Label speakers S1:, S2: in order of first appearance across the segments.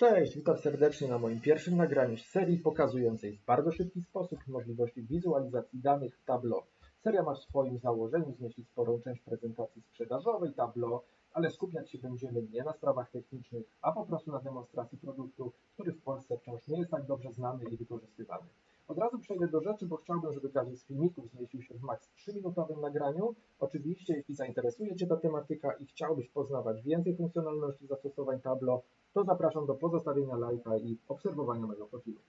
S1: Cześć, witam serdecznie na moim pierwszym nagraniu z serii pokazującej w bardzo szybki sposób możliwości wizualizacji danych w Tableau. Seria ma w swoim założeniu zmieścić sporą część prezentacji sprzedażowej Tableau, ale skupiać się będziemy nie na sprawach technicznych, a po prostu na demonstracji produktu, który w Polsce wciąż nie jest tak dobrze znany i wykorzystywany. Przejdę do rzeczy, bo chciałbym, żeby każdy z filmików zmieścił się w maks 3-minutowym nagraniu. Oczywiście, jeśli zainteresuje Cię ta tematyka i chciałbyś poznawać więcej funkcjonalności zastosowań Tableau, to zapraszam do pozostawienia lajka i obserwowania mojego profilu.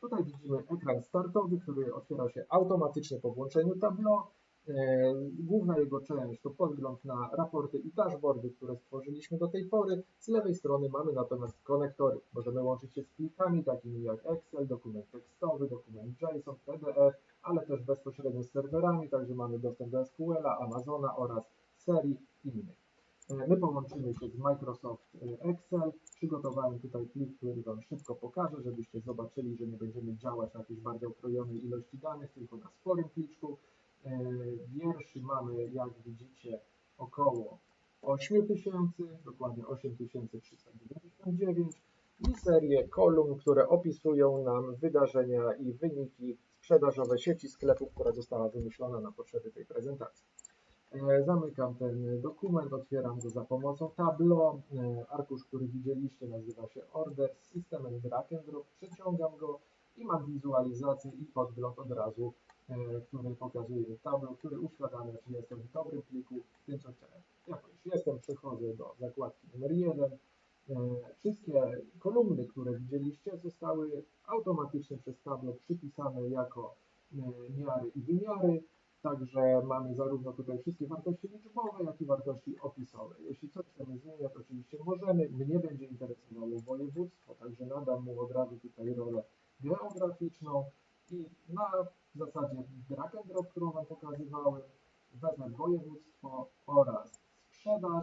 S1: Tutaj widzimy ekran startowy, który otwiera się automatycznie po włączeniu Tableau. E, Główna jego część to podgląd na raporty i dashboardy, które stworzyliśmy do tej pory. Z lewej strony mamy natomiast konektory. Możemy łączyć się z plikami takimi jak Excel, dokument tekstowy, dokument JSON, PDF, ale też bezpośrednio z serwerami, także mamy dostęp do SQL-a, Amazona oraz serii innych. E, My połączymy się z Microsoft e, Excel. Przygotowałem tutaj plik, który Wam szybko pokażę, żebyście zobaczyli, że nie będziemy działać na jakiejś bardzo okrojonej ilości danych, tylko na sporym pliczku. E, Wierszy mamy, jak widzicie, około 8000, dokładnie 8399 i serię kolumn, które opisują nam wydarzenia i wyniki sprzedażowe sieci sklepów, która została wymyślona na potrzeby tej prezentacji. E, Zamykam ten dokument, otwieram go za pomocą Tableau. E, Arkusz, który widzieliście, nazywa się Order z systemem drag and drop. Przeciągam go i mam wizualizację i podgląd od razu, który pokazuje Tableau, który uświadamia, czy jestem w dobrym pliku, w tym co chciałem. Jako już jestem, przechodzę do zakładki numer 1. Wszystkie kolumny, które widzieliście, zostały automatycznie przez Tableau przypisane jako miary i wymiary. Także mamy zarówno tutaj wszystkie wartości liczbowe, jak i wartości opisowe. Jeśli coś chcemy zmieniać, oczywiście możemy. Mnie będzie interesowało województwo, także nadam mu od razu tutaj rolę geograficzną i na zasadzie drag and drop, którą Wam pokazywałem, wezmę województwo oraz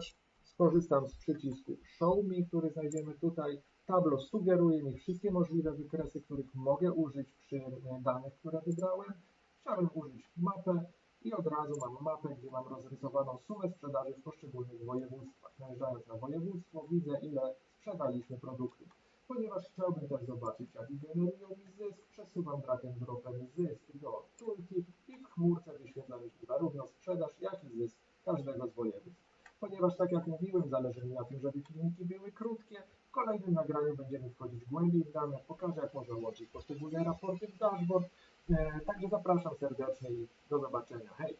S1: sprzedaż. Skorzystam z przycisku Show Me, który znajdziemy tutaj. Tableau sugeruje mi wszystkie możliwe wykresy, których mogę użyć przy e, danych, które wybrałem. Chciałem użyć mapę i od razu mam mapę, gdzie mam rozrysowaną sumę sprzedaży w poszczególnych województwach. Najeżdżając na województwo widzę ile sprzedaliśmy produktów. Ponieważ chciałbym też zobaczyć jak generują mi zysk, przesuwam drag and dropem zysk do tooltip i w chmurce wyświetla mi zarówno sprzedaż jak i zysk każdego z województw. Ponieważ tak jak mówiłem, zależy mi na tym, żeby filmiki były krótkie, w kolejnym nagraniu będziemy wchodzić głębiej w dane, pokażę jak można łączyć poszczególne raporty w dashboard, E, Także zapraszam serdecznie i do zobaczenia. Hej!